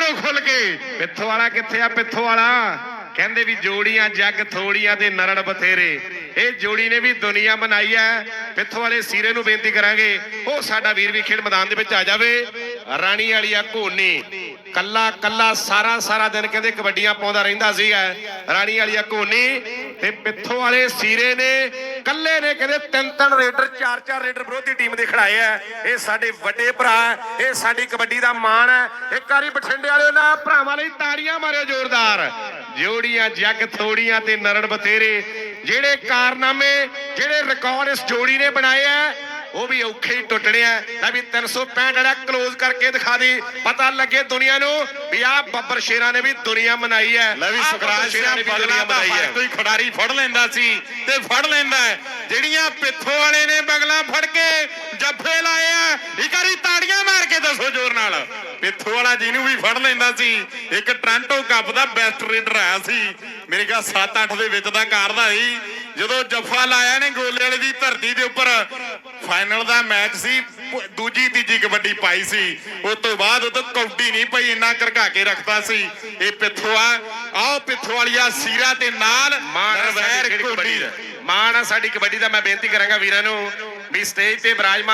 ਮਾਰੋ ਖੁੱਲ ਕੇ, ਪਿੱਥੋ ਵਾਲਾ ਕਿੱਥੇ ਆ, ਪਿੱਥੋ ਵਾਲਾ? ਕਹਿੰਦੇ ਵੀ ਜੋੜੀਆਂ, ਜੱਗ ਥੋੜੀਆਂ ਤੇ ਨਰੜ ਬਥੇਰੇ। ਇਹ ਜੋੜੀ ਨੇ ਵੀ ਦੁਨੀਆ ਮਨਾਈ ਹੈ ਪਿੱਥੋ ਵਾਲੇ ਸੀਰੇ ਨੂੰ ਬੇਨਤੀ ਕਰਾਂਗੇ, ਉਹ ਸਾਡਾ ਵੀਰ ਵੀ ਖੇਡ ਮੈਦਾਨ ਦੇ ਵਿੱਚ ਆ ਜਾਵੇ। ਰਾਣੀ ਵਾਲੀਆ ਘੋਨੀ। ਕੱਲਾ ਕੱਲਾ, ਸਾਰਾ ਸਾਰਾ ਦਿਨ ਕਹਿੰਦੇ ਕਬੱਡੀਆਂ ਪਾਉਂਦਾ ਰਹਿੰਦਾ ਸੀਗਾ। ਰਾਣੀ ਵਾਲੀਆ ਘੋਨੀ ਤੇ ਪਿੱਥੋਂ ਵਾਲੇ ਸੀਰੇ ਨੇ ਕੱਲੇ ਨੇ ਕਹਿੰਦੇ ਤਿੰਨ ਤਿੰਨ ਰੇਡਰ, ਚਾਰ ਚਾਰ ਰੇਡਰ ਵਿਰੋਧੀ ਟੀਮ ਦੇ ਖੜਾਏ ਆ। ਇਹ ਸਾਡੇ ਵੱਡੇ ਭਰਾ ਇਹ ਸਾਡੀ ਕਬੱਡੀ ਦਾ ਮਾਣ ਹੈ ਇੱਕ ਵਾਰੀ ਬਠਿੰਡੇ ਵਾਲਿਓ ਨਾ ਭਰਾਵਾਂ ਲਈ ਤਾੜੀਆਂ ਮਾਰਿਓ ਜ਼ੋਰਦਾਰ। ਜੋੜੀਆਂ, ਜੱਗ ਥੋੜੀਆਂ ਤੇ ਨਰੜ ਬਥੇਰੇ। ਜਿਹੜੇ ਕਾਰਨਾਮੇ, ਜਿਹੜੇ ਰਿਕਾਰਡ ਇਸ ਜੋੜੀ ਨੇ ਬਣਾਏ ਆ ਉਹ ਵੀ ਔਖੇ ਹੀ ਟੁੱਟਣੇ ਆ। ਲੈ ਵੀ 365 ਜਿਹੜਾ ਕਲੋਜ਼ ਕਰਕੇ ਦਿਖਾ ਦੀ। ਪਤਾ ਲੱਗੇ ਦੁਨੀਆ ਨੂੰ ਵੀ ਆਹ ਬੱਬਰ ਸ਼ੇਰਾਂ ਨੇ ਵੀ ਦੁਨੀਆ ਮਨਾਈ ਹੈ। ਲੈ ਵੀ ਸੁਖਰਾਜ ਸ਼ੇਰਾਂ ਨੇ ਵੀ ਦੁਨੀਆ ਦਾ ਮਨਾਈ ਹੈ। ਕੋਈ ਖਿਡਾਰੀ ਫੜ ਲੈਂਦਾ ਸੀ ਤੇ ਫੜ ਲੈਂਦਾ। ਜਿਹੜੀਆਂ ਪਿੱਥੋਂ ਵਾਲੇ ਨੇ ਬਗਲਾ ਫੜ ਕੇ ਜੱਫੇ ਲਾਏ ਆ ਇੱਕ ਵਾਰੀ ਤਾੜੀਆਂ ਮਾਰ ਕੇ ਦੱਸੋ ਜ਼ੋਰ ਨਾਲ। ਪਿੱਥੋਂ ਵਾਲਾ ਜਿਹਨੂੰ ਵੀ ਫੜ ਲੈਂਦਾ ਸੀ ਇੱਕ ਟ੍ਰਾਂਟੋ ਕੱਪ ਦਾ ਬੈਸਟ ਰੇਡਰ ਆਇਆ ਸੀ। ਮੇਰੇ ਖਿਆਲ 7-8 ਦੇ ਵਿੱਚ ਦਾ ਕਰਦਾ ਸੀ। ਜਦੋਂ ਜੱਫਾ ਲਾਇਆ ਨੇ ਗੋਲੇ ਵਾਲੇ ਦੀ ਧਰਤੀ ਦੇ ਉੱਪਰ ਫਾਈਨਲ ਦਾ ਮੈਚ ਸੀ ਦੂਜੀ ਤੀਜੀ ਕਬੱਡੀ ਪਾਈ ਸੀ। ਉਸ ਤੋਂ ਬਾਅਦ ਉਹ ਤੋਂ ਕੌਡੀ ਨਹੀਂ ਪਈ ਇੰਨਾ ਕਰਕਾ ਕੇ ਰੱਖਦਾ ਸੀ। ਇਹ ਪਿੱਥੋਂ ਆ ਆਓ ਪਿੱਥੋਂ ਵਾਲੀਆ ਸੀਰਾ ਤੇ ਨਾਲ ਮਾਣ ਸਾਡੀ ਕਬੱਡੀ ਦਾ? ਮਾਣ ਸਾਡੀ ਕਬੱਡੀ ਦਾ। ਮੈਂ ਬੇਨਤੀ ਕਰਾਂਗਾ ਵੀਰਾਂ ਨੂੰ ਵੀ ਸਟੇਜ ਤੇ ਵਿਰਾਜਮਾਨ